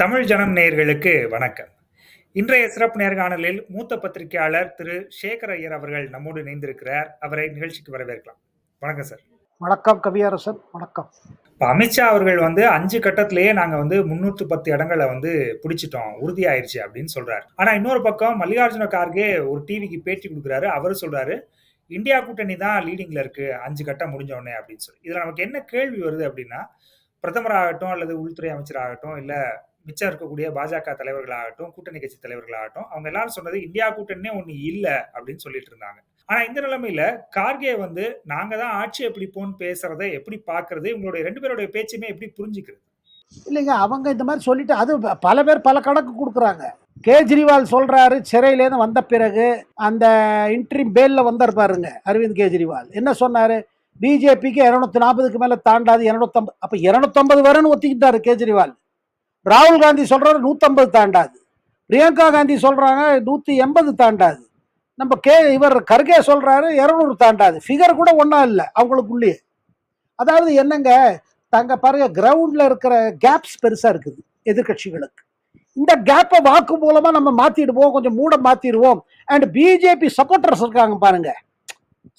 தமிழ் ஜனம் நேயர்களுக்கு வணக்கம். இன்றைய சிறப்பு நேர்காணலில் மூத்த பத்திரிகையாளர் திரு சேகர் ஐயர் அவர்கள் நம்மோடு இணைந்திருக்கிறார். அவரை நிகழ்ச்சிக்கு வரவேற்கலாம். வணக்கம் சார். வணக்கம் கவியரசன் வணக்கம். இப்போ அமித்ஷா அவர்கள் வந்து அஞ்சு கட்டத்திலேயே நாங்கள் வந்து முன்னூற்று பத்து இடங்களை வந்து பிடிச்சிட்டோம். உறுதியாயிருச்சு அப்படின்னு சொல்றாரு. ஆனால் இன்னொரு பக்கம் மல்லிகார்ஜுன கார்கே ஒரு டிவிக்கு பேட்டி கொடுக்குறாரு. அவர் சொல்றாரு இந்தியா கூட்டணி தான் லீடிங்ல இருக்கு. அஞ்சு கட்டம் முடிஞ்ச உடனே அப்படின்னு சொல்லி. இதுல நமக்கு என்ன கேள்வி வருது அப்படின்னா பிரதமர் ஆகட்டும் அல்லது உள்துறை அமைச்சர் ஆகட்டும் இல்ல மிச்சம் இருக்கக்கூடிய பாஜக தலைவர்களாகட்டும் கூட்டணி கட்சி தலைவர்களாகட்டும் அவங்க எல்லாரும் சொன்னது இந்தியா கூட்டணியே ஒன்று இல்லை அப்படின்னு சொல்லிட்டு இருந்தாங்க. ஆனா இந்த நிலைமையில கார்கே வந்து நாங்க தான் ஆட்சியை பிடிப்போம்னு பேசுறத எப்படி பாக்குறது உங்களுடைய ரெண்டு பேருடைய பேச்சுமே எப்படி புரிஞ்சுக்கிறது? இல்லைங்க அவங்க இந்த மாதிரி சொல்லிட்டு அது பல பேர் பல கணக்கு கொடுக்குறாங்க. கேஜ்ரிவால் சொல்றாரு சிறையிலேருந்து வந்த பிறகு அந்த இன்ட்ரீம் பேல்ல வந்திருப்பாருங்க அரவிந்த் கெஜ்ரிவால். என்ன சொன்னாரு? பிஜேபிக்கு இரநூத்தி நாற்பதுக்கு மேல தாண்டாது இரநூத்தம்பது அப்ப இரநூத்தம்பது வரன்னு ஒத்திக்கிட்டாரு கேஜ்ரிவால். ராகுல் காந்தி சொல்கிறாரு நூற்றம்பது தாண்டாது. பிரியங்கா காந்தி சொல்கிறாங்க நூற்றி எண்பது தாண்டாது. நம்ம கே இவர் கர்கே சொல்கிறாரு இரநூறு தாண்டாது. ஃபிகர் கூட ஒன்றா இல்லை அவங்களுக்குள்ளேயே. அதாவது என்னங்க தங்க பாருங்க கிரவுண்டில் இருக்கிற கேப்ஸ் பெருசாக இருக்குது எதிர்கட்சிகளுக்கு இந்த கேப்பை வாக்கு மூலமாக நம்ம மாற்றிடுவோம் கொஞ்சம் மூட மாற்றிடுவோம் அண்ட் பிஜேபி சப்போர்ட்டர்ஸ் இருக்காங்க பாருங்க.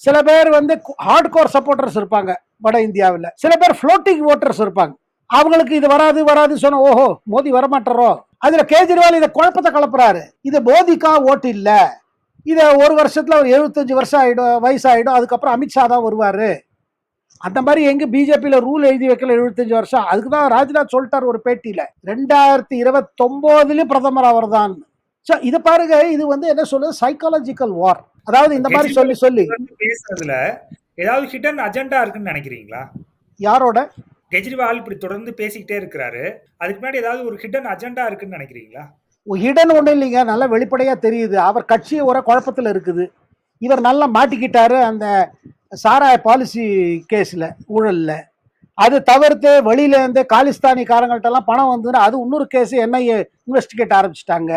சில பேர் வந்து ஹார்ட் கோர் சப்போர்ட்டர்ஸ் இருப்பாங்க வட இந்தியாவில். சில பேர் ஃப்ளோட்டிங் ஓட்டர்ஸ் இருப்பாங்க. அவங்களுக்கு இது வராது வராது சொன்ன ஓஹோ மோடி வரமாட்டாரோ அதுல கேஜ்ரிவால் இதை குழப்பத்தை கலப்புறாரு. இது மோதிக்கா ஓட்டு இல்ல. இதை ஒரு வருஷத்துல ஒரு எழுபத்தஞ்சு வருஷம் ஆயிடும் வயசாயிடும். அதுக்கப்புறம் அமித்ஷா தான் வருவாரு. அந்த மாதிரி எங்க பிஜேபியில ரூல் எழுதி வைக்கல எழுபத்தஞ்சு வருஷம். அதுக்கு தான் ராஜ்நாத் சொல்லிட்டார் ஒரு பேட்டியில. ரெண்டாயிரத்தி இருபத்தொன்பதுலயும் பிரதமர் அவர் தான் ஸோ இது பாருங்க இது வந்து என்ன சொல்லுது சைக்காலஜிக்கல் வார் அதாவது இந்த மாதிரி சொல்லி சொல்லி. பேசுறதுல ஏதாவது ஹிடன் அஜெண்டா இருக்குன்னு நினைக்கிறீங்களா? யாரோட? கெஜ்ரிவால் இப்படி தொடர்ந்து பேசிக்கிட்டே இருக்கிறாரு. அதுக்கு முன்னாடி ஏதாவது ஒரு ஹிடன் அஜெண்டா இருக்குன்னு நினைக்கிறீங்களா? ஹிடன் ஒன்றும் இல்லைங்க. நல்லா வெளிப்படையாக தெரியுது. அவர் கட்சி ஒரு குழப்பத்தில் இருக்குது. இவர் நல்லா மாட்டிக்கிட்டாரு அந்த சாராய பாலிசி கேஸில் ஊழலில். அது தவிர்த்து வெளியிலேருந்து காலிஸ்தானிக்காரங்கள்ட்டெல்லாம் பணம் வந்ததுன்னா அது இன்னொரு கேஸ் என்ஐஏ இன்வெஸ்டிகேட் ஆரம்பிச்சிட்டாங்க.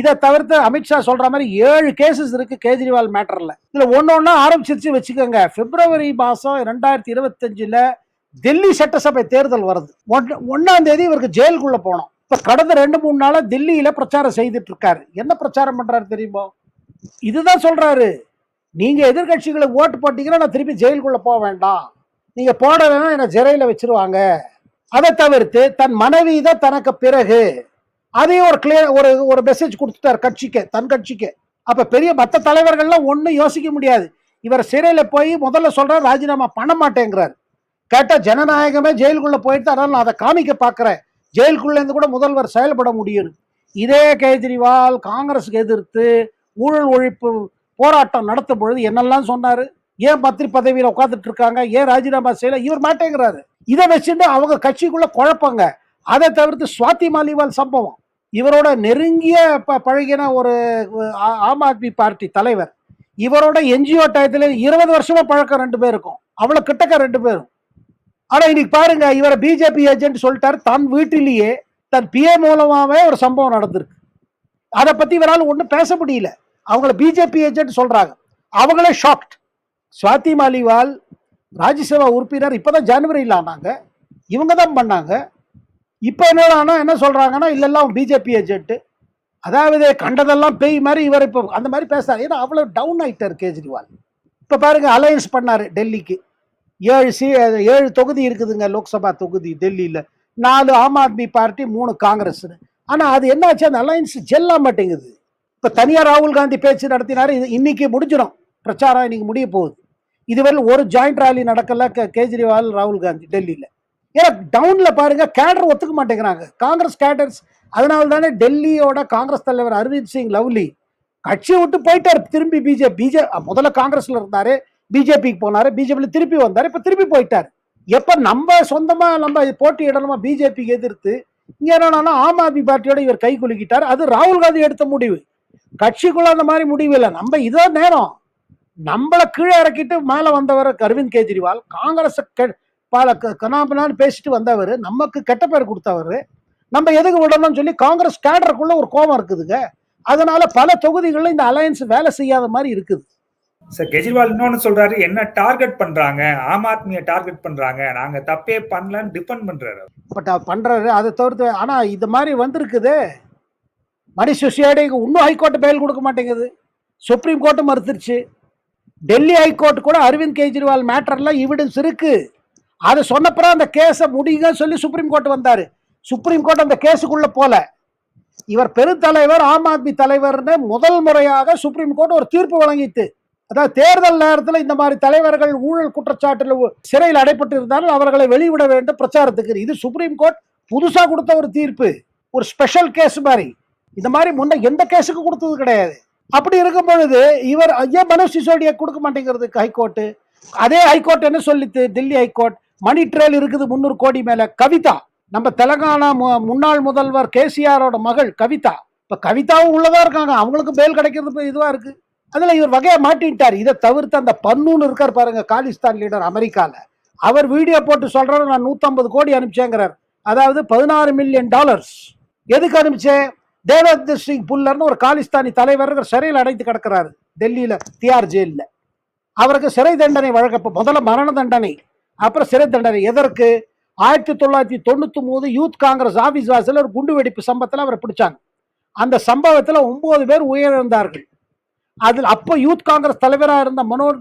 இதை தவிர்த்து அமித்ஷா சொல்கிற மாதிரி ஏழு கேசஸ் இருக்குது கேஜ்ரிவால் மேட்டரில் இதில் ஒன்று ஒன்றா ஆரம்பிச்சிருச்சு வச்சுக்கோங்க. பிப்ரவரி மாதம் ரெண்டாயிரத்தி இருபத்தஞ்சில் டெல்லி சட்டசபை தேர்தல் வருது. ஒன்னாம் தேதி இவருக்கு ஜெயிலுக்குள்ள போனோம். இப்ப கடந்த ரெண்டு மூணு நாளா டெல்லியில பிரச்சாரம் செய்துட்டு இருக்காரு என்ன பிரச்சாரம் பண்றாரு தெரியுமோ? இதுதான் சொல்றாரு. நீங்க எதிர்கட்சிகளை ஓட்டு போட்டீங்கன்னா நான் திருப்பி ஜெயிலுக்குள்ள போக வேண்டாம். நீங்க போடலைன்னா என்ன சிறையில வச்சிருவாங்க. அதை தவிர்த்து தன் மனைவி தான் தனக்கு பிறகு அதையும் ஒரு கிளியர் ஒரு ஒரு மெசேஜ் கொடுத்துட்டார் கட்சிக்கு தன் கட்சிக்கு. அப்ப பெரிய மற்ற தலைவர்கள்லாம் ஒன்றும் யோசிக்க முடியாது. இவர் சிறையில போய் முதல்ல சொல்றாரு ராஜினாமா பண்ண மாட்டேங்கிறார். கேட்டால் ஜனநாயகமே ஜெயிலுக்குள்ள போயிட்டு அதனால் நான் அதை காமிக்க பார்க்குறேன். ஜெயிலுக்குள்ளேருந்து கூட முதல்வர் செயல்பட முடியும் இதே கேஜ்ரிவால் காங்கிரஸுக்கு எதிர்த்து ஊழல் ஒழிப்பு போராட்டம் நடத்தும் பொழுது என்னெல்லாம் சொன்னார்? ஏன் மந்திரி பதவியில் உட்காந்துட்டு இருக்காங்க? ஏன் ராஜினாமா செய்யல? இவர் மாட்டேங்கிறாரு. இதை வச்சுட்டு அவங்க கட்சிக்குள்ளே குழப்பங்க. அதை தவிர்த்து சுவாதி மாலிவால் சம்பவம். இவரோட நெருங்கிய ப- பழகின ஒரு ஆ- ஆம் ஆத்மி பார்ட்டி தலைவர். இவரோட என்ஜிஓ டயத்தில் இருபது வருஷமா பழக்கம் ரெண்டு பேருக்கும். அவ்வளோ கிட்டக்க ரெண்டு பேரும். ஆனா இன்னைக்கு பாருங்க இவரை பிஜேபி ஏஜென்ட் சொல்லிட்டாரு. தன் வீட்டிலேயே தன் பிஏ மூலமாவே ஒரு சம்பவம் நடந்திருக்கு. அதை பத்தி இவரால் ஒன்றும் பேச முடியல. அவங்கள பிஜேபி ஏஜென்ட் சொல்றாங்க. அவங்களே ஷாக்ட் சுவாதி மாலிவால் ராஜ்யசபா உறுப்பினர் இப்பதான் ஜனவரியில் ஆனாங்க. இவங்க தான் பண்ணாங்க. இப்போ என்னடானா என்ன சொல்றாங்கன்னா அவன் பிஜேபி ஏஜென்ட்டு அதாவது கண்டதெல்லாம் பேய் மாதிரி இவர் இப்போ அந்த மாதிரி பேசுறாரு. ஏன்னா அவ்வளோ டவுன் ஆகிட்டார் கேஜ்ரிவால். இப்போ பாருங்கள் அலையன்ஸ் பண்ணார் டெல்லிக்கு. ஏழு சி ஏழு தொகுதி இருக்குதுங்க லோக்சபா தொகுதி டெல்லியில். நாலு ஆம் ஆத்மி பார்ட்டி மூணு காங்கிரஸ் ஆனால் அது என்னாச்சு? அந்த அலையன்ஸ் ஜெல்ல மாட்டேங்குது. இப்போ தனியார் ராகுல் காந்தி பேச்சு நடத்தினார். இது இன்னைக்கு முடிஞ்சிடும் பிரச்சாரம் இன்னைக்கு முடிய போகுது. இதுவரை ஒரு ஜாயிண்ட் ராலி நடக்கல கே- கேஜ்ரிவால் ராகுல் காந்தி டெல்லியில். ஏன்னா டவுனில் பாருங்க கேடர் ஒத்துக்க மாட்டேங்கிறாங்க. காங்கிரஸ் கேடர்ஸ் அதனால தானே டெல்லியோட காங்கிரஸ் தலைவர் அரவிந்த் சிங் லவ்லி கட்சியை விட்டு போயிட்டார். திரும்பி பிஜே பிஜே முதல்ல காங்கிரஸில் இருந்தார். பிஜேபிக்கு போனார். பிஜேபியில் திருப்பி வந்தார். இப்போ திருப்பி போயிட்டார். எப்போ நம்ம சொந்தமாக நம்ம போட்டி இடணுமா பிஜேபிக்கு எதிர்த்து? இங்கே என்னன்னா ஆம் ஆத்மி பார்ட்டியோட இவர் கை குலுக்கிட்டார். அது ராகுல் காந்தி எடுத்த முடிவு. கட்சிக்குள்ள அந்த மாதிரி முடிவு இல்லை. நம்ம இதோ நேரம் நம்மளை கீழே இறக்கிட்டு மேலே வந்தவர் அரவிந்த் கெஜ்ரிவால் காங்கிரஸ் பல க- கனாபினான்னு பேசிட்டு வந்தவர் நமக்கு கெட்ட பேர் கொடுத்தவர் நம்ம எதுக்கு விடணும்னு சொல்லி காங்கிரஸ் கேடருக்குள்ள ஒரு கோபம் இருக்குதுங்க. அதனால பல தொகுதிகளில் இந்த அலையன்ஸ் வேலை செய்யாத மாதிரி இருக்குது. சார் கெஜ்ரிவால் இன்னொன்னு சொல்றாரு என்ன டார்கெட் பண்றாங்க? ஆம் ஆத்மியை டார்கெட் பண்றாங்க. நாங்க தப்பே பண்ணலன்னு டிஃபெண்ட் பண்றாரு பட் பண்றாரு. அதை தவிர்த்து ஆனா இது மாதிரி வந்திருக்குது. மணிஷ் சிசோடியாக்கு இன்னும் ஹைகோர்ட் பெயில் கொடுக்க மாட்டேங்குது. சுப்ரீம் கோர்ட்டு மறுத்துருச்சு. டெல்லி ஹைகோர்ட் கூட அரவிந்த் கெஜ்ரிவால் மேட்டர்லாம் இவிடன்ஸ் இருக்கு. அதை சொன்னப்புறம் அந்த கேஸை முடியுங்க சொல்லி சுப்ரீம் கோர்ட் வந்தாரு. சுப்ரீம் கோர்ட் அந்த கேஸுக்குள்ள போல. இவர் பெருந்தலைவர் ஆம் ஆத்மி தலைவர்னு முதல் முறையாக சுப்ரீம் கோர்ட் ஒரு தீர்ப்பு வழங்கிட்டு அதாவது தேர்தல் நேரத்தில் இந்த மாதிரி தலைவர்கள் ஊழல் குற்றச்சாட்டில் சிறையில் அடைப்பட்டு இருந்தாலும் அவர்களை வெளிவிட வேண்டும் பிரச்சாரத்துக்கு. இது சுப்ரீம் கோர்ட் புதுசாக கொடுத்த ஒரு தீர்ப்பு. ஒரு ஸ்பெஷல் கேஸ் மாதிரி. இந்த மாதிரி முன்ன எந்த கேஸுக்கு கொடுத்தது கிடையாது. அப்படி இருக்கும் பொழுது இவர் ஐயா மனோஜ் சிசோடியா கொடுக்க மாட்டேங்கிறது ஹைகோர்ட்டு அதே ஹைகோர்ட் என்ன சொல்லித்து? Delhi high court money trail இருக்குது முந்நூறு கோடி மேலே. கவிதா. நம்ம தெலங்கானா மு- முன்னாள் முதல்வர் கேசிஆரோட மகள் கவிதா. இப்போ கவிதாவும் உள்ளதாக இருக்காங்க. அவங்களுக்கும் பேல் கிடைக்கிறது இதுவாக இருக்குது அதில் இவர் வகையை மாட்டிட்டார். இதை தவிர்த்து அந்த பன்னூன்னு இருக்கார் பாருங்க காலிஸ்தான் லீடர் அமெரிக்காவில் அவர் வீடியோ போட்டு சொல்கிறாரு நான் 150 கோடி அனுப்பிச்சேங்கிறார். அதாவது பதினாறு மில்லியன் டாலர்ஸ் எதுக்கு அனுப்பிச்சேன் தேவத் சிங் புல்லர்னு ஒரு காலிஸ்தானி தலைவர் சிறையில் அடைத்து கிடக்கிறாரு டெல்லியில் தியார் ஜெயிலில். அவருக்கு சிறை தண்டனை வழங்க முதல்ல மரண தண்டனை அப்புறம் சிறை தண்டனை. எதற்கு? ஆயிரத்தி தொள்ளாயிரத்தி தொண்ணூற்றி மூணு யூத் காங்கிரஸ் ஆஃபீஸ் வாசல்ல ஒரு குண்டு வெடிப்பு சம்பவத்தில் அவரை பிடிச்சாங்க. அந்த சம்பவத்தில் ஒம்பது பேர் உயிரிழந்தார்கள். அதில் அப்போ யூத் காங்கிரஸ் தலைவராக இருந்த மனோர்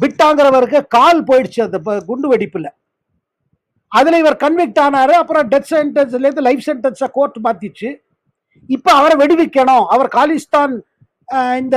பிட்டாங்கிறவருக்கு கால் போயிடுச்சு அந்த ப- குண்டு வெடிப்பில். அதில் இவர் கன்விக்ட் ஆனார் அப்புறம் டெத் சென்டென்ஸ்லேருந்து லைஃப் சென்டென்ஸை கோர்ட் மாற்றிச்சு இப்போ அவரை வெடிவிக்கணும். அவர் காலிஸ்தான் இந்த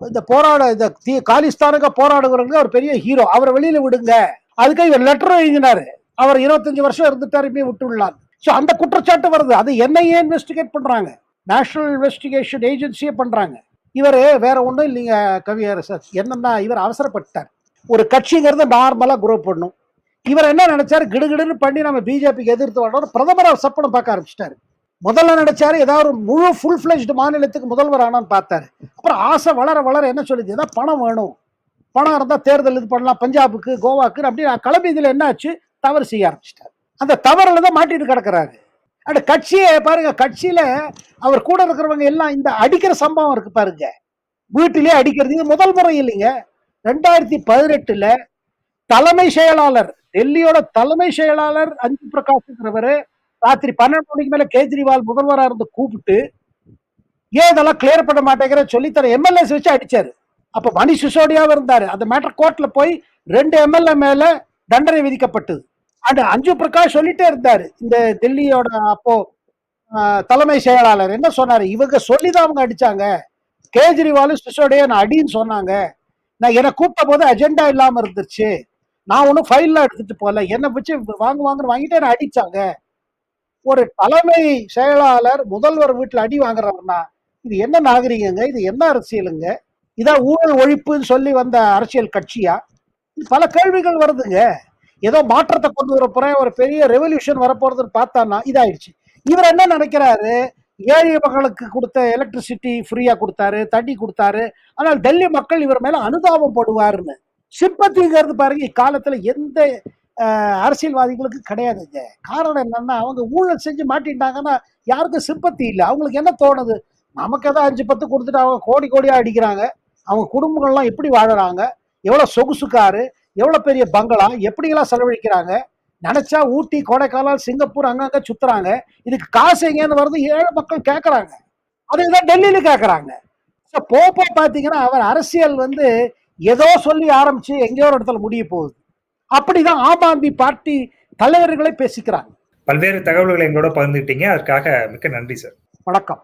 இந்த போராட இந்த தீ காலிஸ்தானுக்கு போராடுகிறவங்க ஒரு பெரிய ஹீரோ அவரை வெளியில் விடுங்க. அதுக்கு இவர் லெட்டரும் எழுதினார். அவர் இருபத்தஞ்சு வருஷம் இருந்துட்டாரு இப்பயே விட்டுள்ளார் ஸோ அந்த குற்றச்சாட்டு வருது. அது என்னையே இன்வெஸ்டிகேட் பண்ணுறாங்க நேஷனல் இன்வெஸ்டிகேஷன் ஏஜென்சியே பண்ணுறாங்க இவர் வேற ஒன்றும் இல்லைங்க கவியரசர் என்னன்னா இவர் அவசரப்பட்டார். ஒரு கட்சிங்கிறது நார்மலாக குரோ பண்ணும். இவர் என்ன நினைச்சாரு? கிடுகிடுன்னு பண்ணி நம்ம பிஜேபிக்கு எதிர்த்து வரணும் பிரதமர் அவர் சப்பனம் பார்க்க ஆரம்பிச்சிட்டாரு. முதல்ல நினைச்சாரு ஏதாவது ஒரு முழு ஃபுல் ஃபிளெஜ்டு மாநிலத்துக்கு முதல்வர் ஆனான்னு பார்த்தாரு. அப்புறம் ஆசை வளர வளர என்ன சொல்லுது? ஏதாவது பணம் வேணும். பணம் இருந்தால் தேர்தல் இது பண்ணலாம். பஞ்சாபுக்கு கோவாக்கு அப்படி நான் கிளம்பி இதில் என்ன ஆச்சு? தவறு செய்ய ஆரம்பிச்சிட்டாரு. அந்த தவறில் தான் மாட்டிட்டு கிடக்குறாரு. அட கட்சியை பாருங்க கட்சியில அவர் கூட இருக்கிறவங்க எல்லாம் இந்த அடிக்கிற சம்பவம் இருக்கு பாருங்க. வீட்டிலே அடிக்கிறது இது முதல் முறை இல்லைங்க. ரெண்டாயிரத்தி பதினெட்டுல தலைமை செயலாளர் டெல்லியோட தலைமை செயலாளர் அஞ்சு பிரகாஷ்ங்கிறவர் ராத்திரி பன்னெண்டு மணிக்கு மேல கேஜ்ரிவால் முதல்வராக இருந்து கூப்பிட்டு ஏன் இதெல்லாம் கிளியர் பண்ண மாட்டேங்கிற? சொல்லி தர எம்எல்ஏஸ் வச்சு அடிச்சாரு. அப்ப மணி சிசோடியாவும் இருந்தாரு. அந்த மேட்டர் கோர்ட்ல போய் ரெண்டு எம்எல்ஏ மேல தண்டனை விதிக்கப்பட்டது. அண்ட் அஞ்சு பிரகாஷ் சொல்லிட்டே இருந்தாரு. இந்த டெல்லியோட அப்போ தலைமை செயலாளர் என்ன சொன்னாரு? இவங்க சொல்லிதான் அவங்க அடிச்சாங்க. கேஜ்ரிவாலும் சிசோடைய நான் அடின்னு சொன்னாங்க. நான் என்னை கூப்பிட்ட போது அஜெண்டா இல்லாம இருந்துச்சு நான் ஒன்றும் ஃபைல்லாம் எடுத்துட்டு போகல. என்னை வச்சு வாங்க வாங்குன்னு வாங்கிட்டு என்ன அடிச்சாங்க. ஒரு தலைமை செயலாளர் முதல்வர் வீட்டில் அடி வாங்குறவர்னா இது என்ன நாகரிகங்க? இது என்ன அரசியலுங்க? இதான் ஊழல் ஒழிப்புன்னு சொல்லி வந்த அரசியல் கட்சியா? பல கேள்விகள் வருதுங்க. ஏதோ மாற்றத்தை கொண்டு வர போறேன் ஒரு பெரிய ரெவல்யூஷன் வரப்போறதுன்னு பார்த்தான்னா இதாயிடுச்சு. இவர் என்ன நினைக்கிறாரு? ஏழை மக்களுக்கு கொடுத்த எலக்ட்ரிசிட்டி ஃப்ரீயா கொடுத்தாரு தண்ணி கொடுத்தாரு. ஆனால் டெல்லி மக்கள் இவர் மேல அனுதாபம் போடுவாருன்னு. சிம்பத்திங்கிறது பாருங்க இக்காலத்துல எந்த அரசியல்வாதிகளுக்கு கிடையாதுங்க. காரணம் என்னன்னா அவங்க ஊழல் செஞ்சு மாட்டிட்டாங்கன்னா யாருக்கும் சிம்பத்தி இல்லை. அவங்களுக்கு என்ன தோணுது? நமக்கு ஏதோ அஞ்சு பத்து கொடுத்துட்டு அவங்க கோடி கோடியா அடிக்கிறாங்க. அவங்க குடும்பங்கள்லாம் எப்படி வாழுறாங்க? எவ்வளவு சொகுசுக்காரு? எவ்வளவு பெரிய பங்களா? எப்படியெல்லாம் செலவழிக்கிறாங்க? நினைச்சா ஊட்டி கொடைக்கானல் சிங்கப்பூர் அங்கங்க சுத்துறாங்க. இதுக்கு காசு எங்கேன்னு வருது? ஏழை மக்கள் கேட்கறாங்க அதுதான் டெல்லியில கேட்கறாங்க ஸோ போப்போ பார்த்தீங்கன்னா அவர் அரசியல் வந்து ஏதோ சொல்லி ஆரம்பிச்சு எங்கேயோ ஒரு இடத்துல முடிய போகுது. அப்படிதான் ஆம் ஆத்மி பார்ட்டி தலைவர்களே பேசிக்கிறாங்க. பல்வேறு தகவல்களை எங்களோட பகிர்ந்துக்கிட்டீங்க அதற்காக மிக்க நன்றி சார். வணக்கம்.